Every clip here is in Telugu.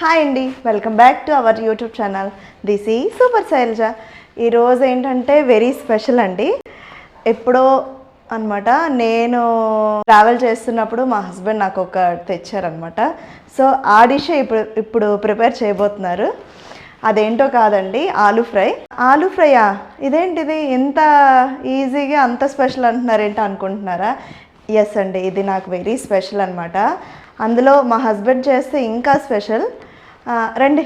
హాయ్ అండి welcome back to our YouTube channel this ఈ సూపర్ శైలజ ఈరోజు ఏంటంటే వెరీ స్పెషల్ అండి. ఎప్పుడో అనమాట నేను ట్రావెల్ చేస్తున్నప్పుడు మా హస్బెండ్ నాకు ఒక తెచ్చారనమాట సో ఆ డిష్ ఇప్పుడు ఇప్పుడు ప్రిపేర్ చేయబోతున్నారు. అదేంటో కాదండి ఆలూ ఫ్రై. ఆలూ ఫ్రైయా? ఇదేంటిది? ఎంత ఈజీగా అంత స్పెషల్ అంటున్నారేంటి అనుకుంటున్నారా? ఎస్ అండి ఇది నాకు వెరీ స్పెషల్ అనమాట అందులో మా హస్బెండ్ చేస్తే ఇంకా స్పెషల్ రండి.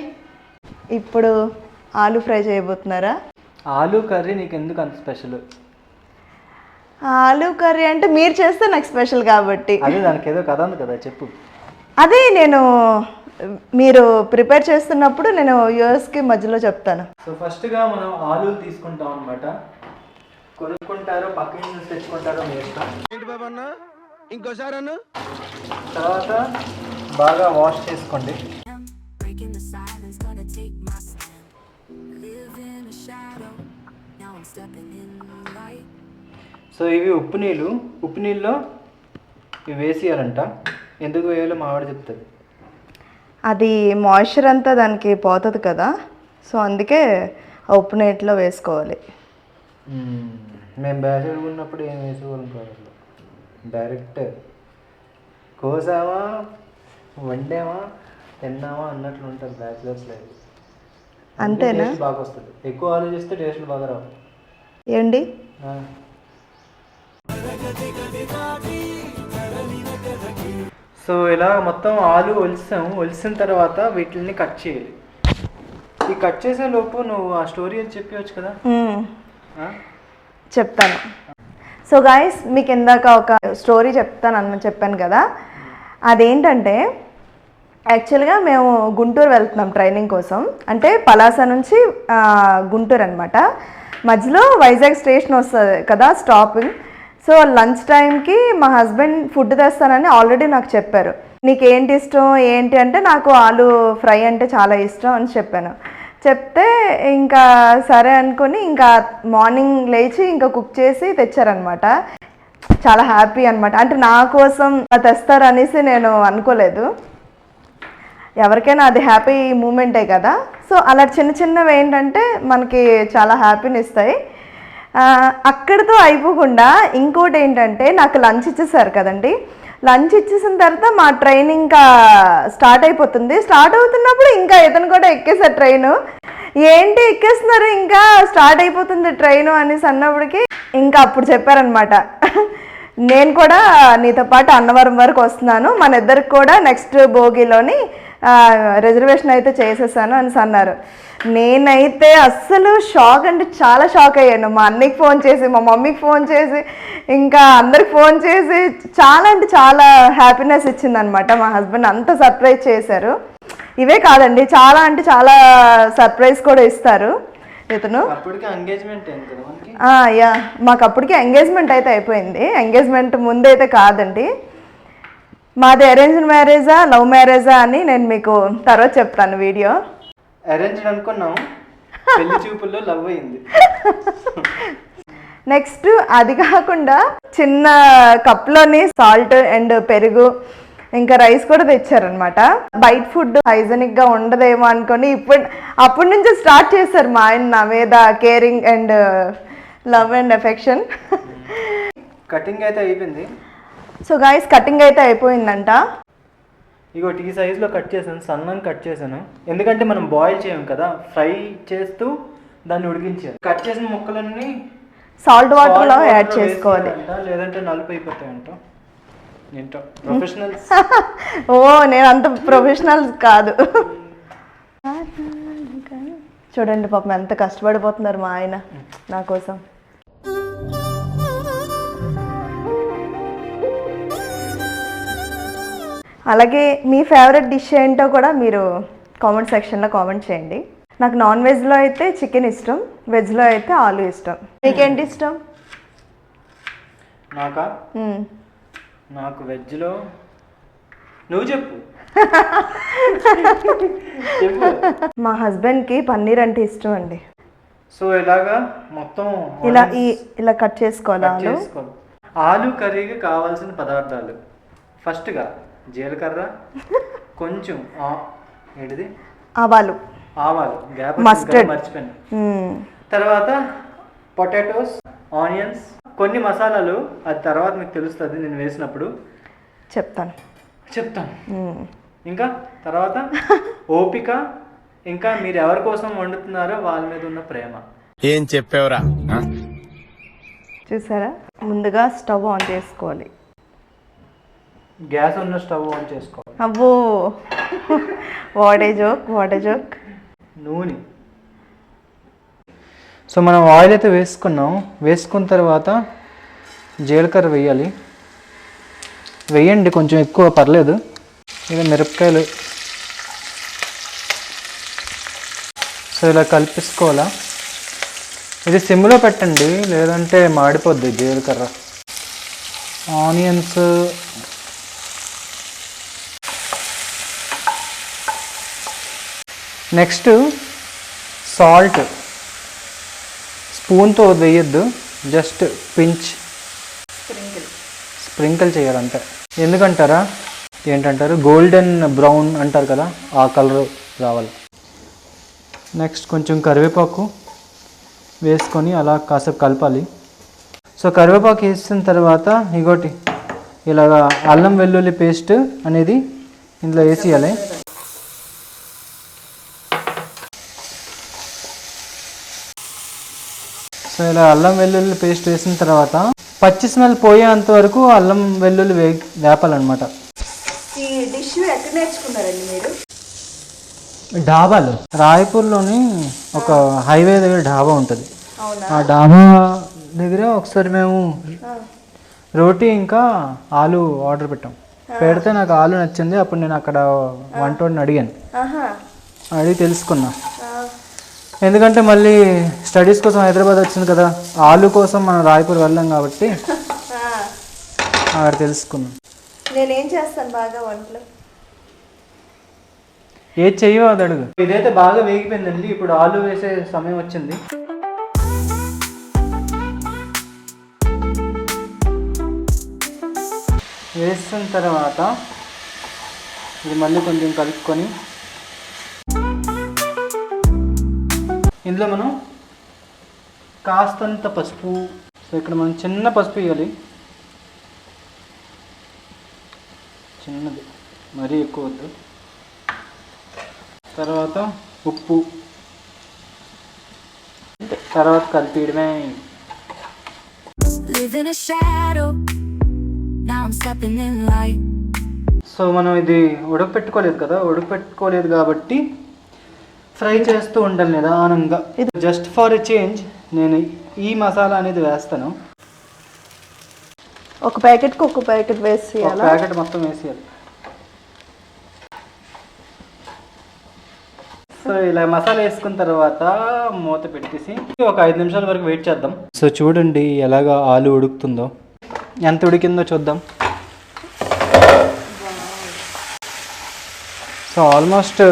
ఇప్పుడు ఆలూ ఫ్రై చేయబోతున్నారా? ఆలూ కర్రీ నీకు ఎందుకు అంత స్పెషల్ ఆలూ కర్రీ అంటే మీరు చేస్తే నాకు స్పెషల్ కాబట్టి. అదే దానికి ఏదో కథ ఉంది కదా చెప్పు. అదే నేను మీరు ప్రిపేర్ చేస్తున్నప్పుడు నేను యూఎస్కి మధ్యలో చెప్తాను. సో ఫస్ట్గా మనం ఆలూలు తీసుకుంటాం అనమాట కొనుక్కుంటారో పక్క నుంచి తెచ్చుకుంటారో ఏంటి బాబు అన్న? ఇంకోసారి అన్న? తర్వాత బాగా వాష్ చేసుకోండి. సో ఇవి ఉప్పు నీళ్ళు. ఉప్పు నీళ్ళలో ఇవి వేసేయాలంట. ఎందుకు వేయాలో మా ఆవిడ చెప్తుంది. అది మాయిశ్చర్ అంతా దానికి పోతుంది కదా. సో అందుకే ఆ ఉప్పు నీటిలో వేసుకోవాలి. మ్మ్. బ్యాచిలర్ ఉన్నప్పుడు ఏం అసలు డైరెక్ట్ కోసామా వండామా తిన్నామా అన్నట్లు ఉంటుంది బ్యాచిలర్స్ లైఫ్. అంతేనా? టేస్ట్ బాగా వస్తుంది. ఎక్కువ ఆలోచిస్తే టేస్ట్లు బాగా రావు. ఆ. సో ఇలా మొత్తం ఆలు ఒలిసాము ఒలిసిన తర్వాత వీటిని కట్ చేయాలి. ఈ కట్ చేసే లోపు నువ్వు ఆ స్టోరీ అని చెప్పవచ్చు కదా? చెప్తాను. సో గాయస్ మీకు ఇందాక ఒక స్టోరీ చెప్తాను అన్న చెప్పాను కదా? అదేంటంటే యాక్చువల్గా మేము గుంటూరు వెళ్తున్నాం ట్రైనింగ్ కోసం. అంటే పలాస నుంచి గుంటూరు అనమాట మధ్యలో వైజాగ్ స్టేషన్ వస్తుంది కదా స్టాపింగ్ సో లంచ్ టైంకి మా హస్బెండ్ ఫుడ్ తెస్తానని ఆల్రెడీ నాకు చెప్పారు. నీకు ఏంటి ఇష్టం? ఏంటి? అంటే నాకు ఆలు ఫ్రై అంటే చాలా ఇష్టం అని చెప్పాను. చెప్తే ఇంకా సరే అనుకొని ఇంకా మార్నింగ్ లేచి ఇంకా కుక్ చేసి తెచ్చారనమాట చాలా హ్యాపీ అనమాట అంటే నా కోసం తెస్తారనేసి నేను అనుకోలేదు. ఎవరికైనా అది హ్యాపీ మూమెంటే కదా. సో అలా చిన్న చిన్నవి ఏంటంటే మనకి చాలా హ్యాపీని ఇస్తాయి అక్కడితో అయిపోకుండా ఇంకోటి ఏంటంటే నాకు లంచ్ ఇచ్చేసారు కదండి. లంచ్ ఇచ్చేసిన తర్వాత మా ట్రైన్ ఇంకా స్టార్ట్ అయిపోతుంది. స్టార్ట్ అవుతున్నప్పుడు ఇంకా ఇతను కూడా ఎక్కేసారు ట్రైన్ ఏంటి ఎక్కేస్తున్నారు? ఇంకా స్టార్ట్ అయిపోతుంది ట్రైన్ అనేసి అన్నప్పటికి ఇంకా అప్పుడు చెప్పారనమాట నేను కూడా నీతో పాటు అన్నవరం వరకు వస్తున్నాను. మన ఇద్దరికి కూడా నెక్స్ట్ భోగిలోని రిజర్వేషన్ అయితే చేసేసాను అనేసి అన్నారు. నేనైతే అస్సలు షాక్ అంటే చాలా షాక్ అయ్యాను. మా అన్నయ్యకి ఫోన్ చేసి మా మమ్మీకి ఫోన్ చేసి ఇంకా అందరికి ఫోన్ చేసి చాలా అంటే చాలా హ్యాపీనెస్ ఇచ్చిందనమాట మా హస్బెండ్ అంత సర్ప్రైజ్ చేశారు. ఇవే కాదండి చాలా అంటే చాలా సర్ప్రైజ్ కూడా ఇస్తారు. ఇతను యా మాకు అప్పటికి ఎంగేజ్మెంట్ అయితే అయిపోయింది. ఎంగేజ్మెంట్ ముందు అయితే కాదండి. మాది అరేంజ్డ్ మ్యారేజా లవ్ మ్యారేజా అని నేను మీకు తర్వాత చెప్తాను వీడియో. అరేంజ్డ్ అనుకున్నాం. పెళ్ళి చూపుల్లో లవ్ అయింది. నెక్స్ట్ అది కాకుండా చిన్న కప్లోని సాల్ట్ అండ్ పెరుగు ఇంకా రైస్ కూడా తెచ్చారనమాట బయట ఫుడ్ హైజెనిక్గా ఉండదేమో అనుకొని ఇప్పుడు అప్పటి నుంచి స్టార్ట్ చేశారు మా ఆయన నా మీద caring and love and affection cutting అయితే అయిపోయింది. సో గాయస్ కటింగ్ అయితే అయిపోయిందంట. ఇగో ఈ సైజులో కట్ చేశాను సన్నం కట్ చేశాను. ఎందుకంటే మనం బాయిల్ చేయం కదా ఫ్రై చేస్తూ దాన్ని ఉడికించాను కట్ చేసిన ముక్కలన్నీ సాల్ట్ వాటర్లో salt యాడ్ చేసుకోవాలి. లేదంటే నలుపు అయిపోతాయంట ఏంటో ప్రొఫెషనల్స్ ఓ నేను అంత ప్రొఫెషనల్ కాదు. చూడండి పాపం ఎంత కష్టపడిపోతున్నారు మా ఆయన నా కోసం. అలాగే మీ ఫేవరెట్ డిష్ ఏంటో కూడా మీరు కామెంట్ సెక్షన్లో కామెంట్ చేయండి. నాకు నాన్ వెజ్లో అయితే చికెన్ ఇష్టం వెజ్లో అయితే ఆలు ఇష్టం. మీకేంటి ఇష్టం? నాకా. నాకు వెజ్లో నువ్వు చెప్పు. మా హస్బెండ్కి పన్నీర్ అంటే ఇష్టం అండి. సో ఇలాగా మొత్తం ఇలా ఈ ఇలా కట్ చేసుకోవాలి. ఆలు కర్రీకి కావాల్సిన పదార్థాలు. ఫస్ట్గా జీలకర్ర కొంచెం ఆ- ఏంటిది? ఆవాలు. ఆవాలు. Gap Mustard. మర్చిపోయాను. తర్వాత పొటాటోస్ ఆనియన్స్ కొన్ని మసాలాలు. అది తర్వాత మీకు తెలుస్తుంది నేను వేసినప్పుడు. చెప్తాను. చెప్తాను. ఇంకా తర్వాత ఓపిక. ఇంకా మీరు ఎవరి కోసం వండుతున్నారో వాళ్ళ మీద ఉన్న ప్రేమ. ఏం చెప్పావురా చూసారా? ముందుగా స్టవ్ ఆన్ చేసుకోవాలి. గ్యాస్ ఉన్న స్టవ్ ఆన్ చేసుకోవాలి అబ్బో. వాడే జోక్ వాడే జోక్ నూనె. సో మనం ఆయిల్ అయితే వేసుకున్నాం. వేసుకున్న తర్వాత జీలకర్ర వేయాలి. వేయండి కొంచెం ఎక్కువ పర్లేదు. ఇక మిరపకాయలు. సో ఇలా కలిపేసుకోవాలా? ఇది సిమ్లో పెట్టండి లేదంటే మాడిపోద్ది జీలకర్ర. Onions next salt. స్పూన్తో వేయొద్దు జస్ట్ పించ్. స్ప్రింకిల్. చేయాలంటే ఎందుకంటారా? ఏంటంటారు? గోల్డెన్ బ్రౌన్ అంటారు కదా ఆ కలర్ రావాలి. నెక్స్ట్ కొంచెం కరివేపాకు వేసుకొని అలా కాసేపు కలపాలి. సో కరివేపాకు వేసిన తర్వాత ఇగోటి ఇలాగా అల్లం వెల్లుల్లి పేస్ట్ అనేది ఇందులో వేసేయాలి. సో ఇలా అల్లం వెల్లుల్లి పేస్ట్ వేసిన తర్వాత పచ్చి స్మెల్ పోయేంత వరకు అల్లం వెల్లుల్లి వే వేపాలన్నమాట. ఈ డిష్ ఎక్కడ నేర్చుకున్నారండి మీరు? డాబాలు. రాయపూర్లోని ఒక హైవే దగ్గర డాబా ఉంటుంది. ఆ డాబా దగ్గర ఒకసారి మేము రోటీ ఇంకా ఆలు ఆర్డర్ పెట్టాం. పెడితే నాకు ఆలు నచ్చింది అప్పుడు నేను అక్కడ వంటోడిని అడిగాను. అడిగి తెలుసుకున్నా. ఎందుకంటే మళ్ళీ స్టడీస్ కోసం హైదరాబాద్ వచ్చింది కదా ఆలు కోసం మనం రాయపూర్ వెళ్ళాం కాబట్టి. అక్కడ తెలుసుకున్నాం. నేనేం చేస్తాను బాగా వంటలు? ఏది చెయ్యో అది అడుగు. ఇదైతే బాగా వేగిపోయిందండి ఇప్పుడు ఆలు వేసే సమయం వచ్చింది. వేసిన తర్వాత ఇది మళ్ళీ కొంచెం కలుపుకొని ఇందులో మనం కాస్తంత పసుపు. సో ఇక్కడ మనం చిన్న పసుపు వేయాలి. చిన్నది మరీ ఎక్కువ వద్దు. తర్వాత ఉప్పు. తర్వాత కలిపియడమే. సో మనం ఇది ఉడకపెట్టుకోలేదు కదా? ఉడకపెట్టుకోలేదు కాబట్టి ఫ్రై చేస్తూ ఉండాలి నిదానంగా ఇది జస్ట్ ఫర్ ఎ చేంజ్ నేను ఈ మసాలా అనేది వేస్తాను. ఒక ప్యాకెట్కి ఒక ప్యాకెట్ వేసేయాలా? ప్యాకెట్ మొత్తం వేసేయాలి. సో ఇలా మసాలా వేసుకున్న తర్వాత మూత పెట్టేసి ఒక ఐదు నిమిషాల వరకు వెయిట్ చేద్దాం. సో చూడండి ఎలాగా ఆలు ఉడుకుతుందో. ఎంత ఉడికిందో చూద్దాం. సో ఆల్మోస్ట్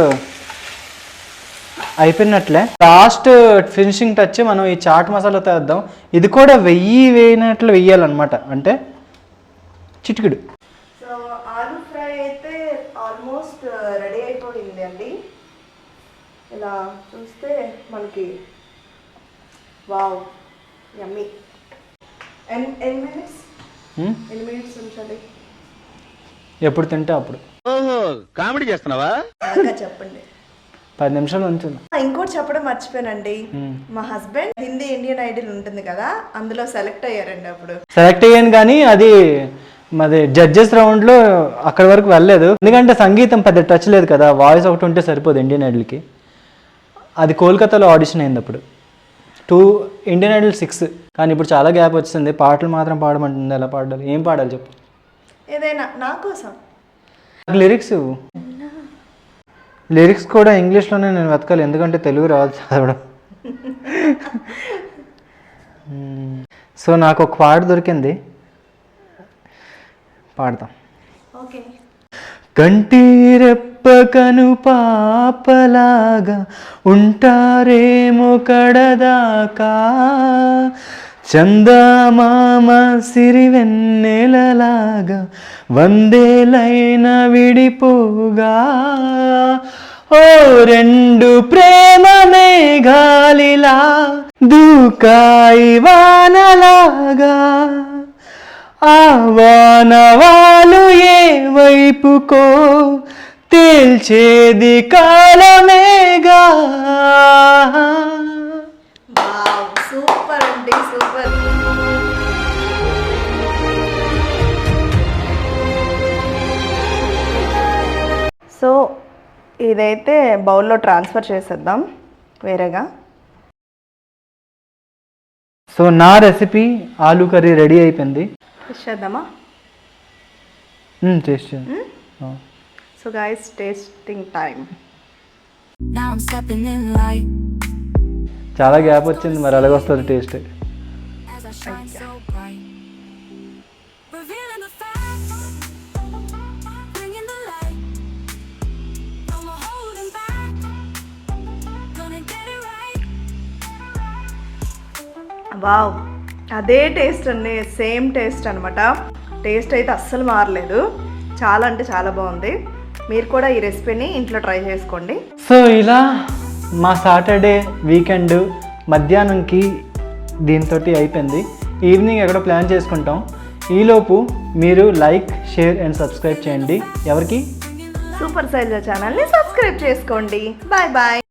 అయిపోయినట్లే. లాస్ట్ ఫినిషింగ్ టచ్ మనం ఈ చాట్ మసాలా తెద్దాం. ఇది కూడా వెయ్యి వేయినట్లు వెయ్యాలన్నమాట. అంటే చిటికెడు. సో ఆలు ఫ్రై అయితే ఆల్మోస్ట్ రెడీ అయిపోయింది అండి. ఇలా చూస్తే మనకి వావ్ యమ్మీ. ఎన్ ఎన్ని మినిట్స్? హ్మ్? ఎన్ని మినిట్స్ ఉంచాలి? ఎప్పుడు తింటే అప్పుడు. ఓహో కామెడీ చేస్తున్నావా? చెప్పండి. పది నిమిషాలు ఉంచుంది ఆ, ఇంకోటి చెప్పడం మర్చిపోయానండి. మా హస్బెండ్ హిందీ ఇండియన్ ఐడల్ ఉంటుంది కదా అందులో సెలెక్ట్ అయ్యారండి అప్పుడు. సెలెక్ట్ అయ్యాను కానీ అది మాది జడ్జెస్ రౌండ్లో అక్కడి వరకు వెళ్ళలేదు. ఎందుకంటే సంగీతం పెద్ద టచ్ లేదు కదా వాయిస్ ఒకటి ఉంటే సరిపోదు ఇండియన్ ఐడల్కి. అది కోల్కతాలో ఆడిషన్ అయింది అప్పుడు. టూ ఇండియన్ ఐడల్ సిక్స్ కానీ ఇప్పుడు చాలా గ్యాప్ వచ్చింది. పాటలు మాత్రం పాడమంటుంది. ఎలా పాడాలి? ఏం పాడాలి చెప్పు? ఏదైనా నా కోసం. లిరిక్స్ లిరిక్స్ కూడా ఇంగ్లీష్లోనే నేను వెతకాలి ఎందుకంటే తెలుగు రాదు చదవడం. సో నాకు ఒక పాట దొరికింది. పాడతాం. ఓకే. కంటి రెప్పకను పాపలాగా ఉంటారేమో కడదాకా. చందమామ సిరివెన్నెలలాగా వందేలైన విడిపోగా. ఓ రెండు ప్రేమ మేఘాలిలా దూకాయి వానలాగా. ఆ వానవాలు ఏ వైపుకో తేల్చేది కాలమేగా. సో ఇదైతే బౌల్లో ట్రాన్స్ఫర్ చేసేద్దాం వేరేగా. సో నా రెసిపీ ఆలూ కర్రీ రెడీ అయిపోయింది. చేద్దామా? Taste. So guys tasting time చాలా గ్యాప్ వచ్చింది మరి అలాగొస్తుంది టేస్ట్? వావ్. అదే టేస్ట్ అండి సేమ్ టేస్ట్ అనమాట టేస్ట్ అయితే అస్సలు మారలేదు. చాలా అంటే చాలా బాగుంది. మీరు కూడా ఈ రెసిపీని ఇంట్లో ట్రై చేసుకోండి. సో ఇలా మా సాటర్డే వీకెండ్ మధ్యాహ్నంకి దీంతో అయిపోయింది. ఈవినింగ్ ఎక్కడో ప్లాన్ చేసుకుంటాం. ఈలోపు మీరు లైక్ షేర్ అండ్ సబ్స్క్రైబ్ చేయండి. ఎవరికి? సూపర్ సైజ్ ఛానల్ని సబ్స్క్రైబ్ చేసుకోండి. Bye bye.